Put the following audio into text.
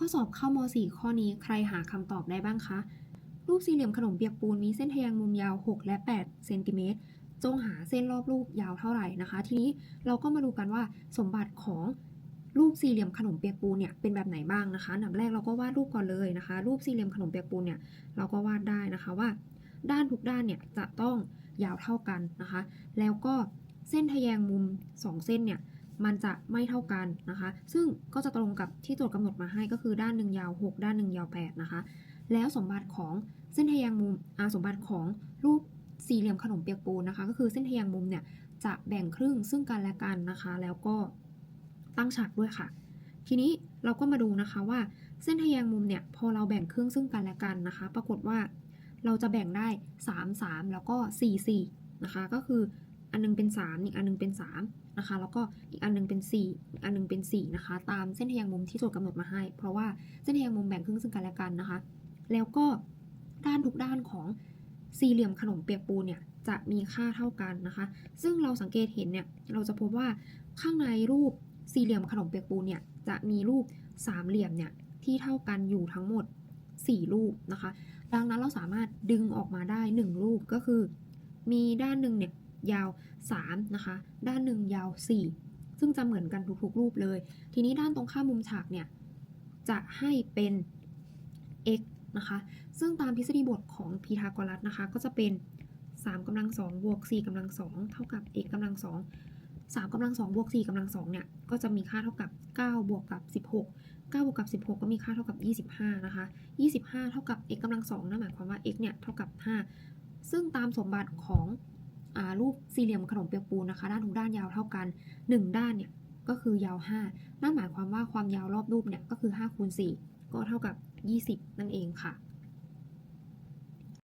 ข้อสอบเข้าม .4 ข้อนี้ใครหาคำตอบได้บ้างคะ รูปสี่เหลี่ยมขนมเปียกปูนมีเส้นทะแยงมุมยาว 6 และ 8 เซนติเมตร จงหาเส้นรอบรูปยาวเท่าไหร่นะคะ ทีนี้เราก็มาดูกันว่าสมบัติของรูปสี่เหลี่ยมขนมเปียกปูนเนี่ยเป็นแบบไหนบ้างนะคะอันดับแรกเราก็วาดรูปก่อนเลยนะคะ รูปสี่เหลี่ยมขนมเปียกปูนเนี่ยเราก็วาดได้นะคะว่า ด้านทุกด้านเนี่ยจะต้องยาวเท่ากันนะคะ แล้วก็เส้นทะแยงมุม 2 เส้นเนี่ย มันจะไม่เท่ากันนะคะ ซึ่งก็จะตรงกับที่โจทย์กำหนดมาให้ก็คือด้านหนึ่งยาว 6 ด้านหนึ่งยาว 8 นะคะ แล้วสมบัติของเส้นทแยงมุมสมบัติของรูปสี่เหลี่ยมขนมเปียกปูนนะคะ ก็คือเส้นทแยงมุมเนี่ยจะแบ่งครึ่งซึ่งกันและกันนะคะ แล้วก็ตั้งฉากด้วยค่ะ ทีนี้เราก็มาดูนะคะว่าเส้นทแยงมุมเนี่ยพอเราแบ่งครึ่งซึ่งกันและกันนะคะ ปรากฏว่าเราจะแบ่งได้ 3 3 แล้วก็ 4 4 นะคะ ก็คือ อันนึงเป็น 3 อีกอันนึงเป็น3นะคะ แล้วก็อีกอันนึงเป็น 4 อีกอันนึงเป็น4นะคะ ตามเส้นทะแยงมุมที่โจทย์กำหนดมาให้ เพราะว่าเส้นทะแยงมุมแบ่งครึ่งซึ่งกันและกันนะคะ แล้วก็ด้านทุกด้านของสี่เหลี่ยมขนมเปียกปูนเนี่ยจะมีค่าเท่ากันนะคะ ซึ่งเราสังเกตเห็นเนี่ยเราจะพบว่าข้างในรูปสี่เหลี่ยมขนมเปียกปูนเนี่ยจะมีรูปสามเหลี่ยมเนี่ยที่เท่ากันอยู่ทั้งหมด 4 รูปนะคะ ดังนั้นเราสามารถดึงออกมาได้ 1 รูปก็คือ มีด้านหนึ่งเนี่ย ยาว 3 นะคะ ด้านหนึ่งยาว 4 ซึ่งจะเหมือนกันทุกๆรูปเลย ทีนี้ด้านตรงข้ามมุมฉากเนี่ย จะให้เป็น x นะคะ ซึ่งตามทฤษฎีบทของพีทาโกรัสนะคะ ก็จะเป็น 3กำลัง2บวก4กำลัง2เท่ากับ x กำลัง2 3กำลัง2บวก4กำลัง2เนี่ย ก็จะมีค่าเท่ากับ 9 บวกกับ 16 9บวกกับ 16 ก็มีค่าเท่ากับ 25 นะคะ 25 เท่ากับ x กำลัง2นั่นหมายความว่า x เนี่ย เท่ากับ 5 ซึ่งตามสมบัติของ รูปสี่เหลี่ยมขนมเปียกปูนนะคะ ด้านทุกด้านยาวเท่ากัน 1 ด้านเนี่ยก็คือยาว 5 นั่นหมายความว่าความยาวรอบรูปเนี่ยก็คือ5คูณ4ก็เท่ากับ 20 นั่นเองค่ะ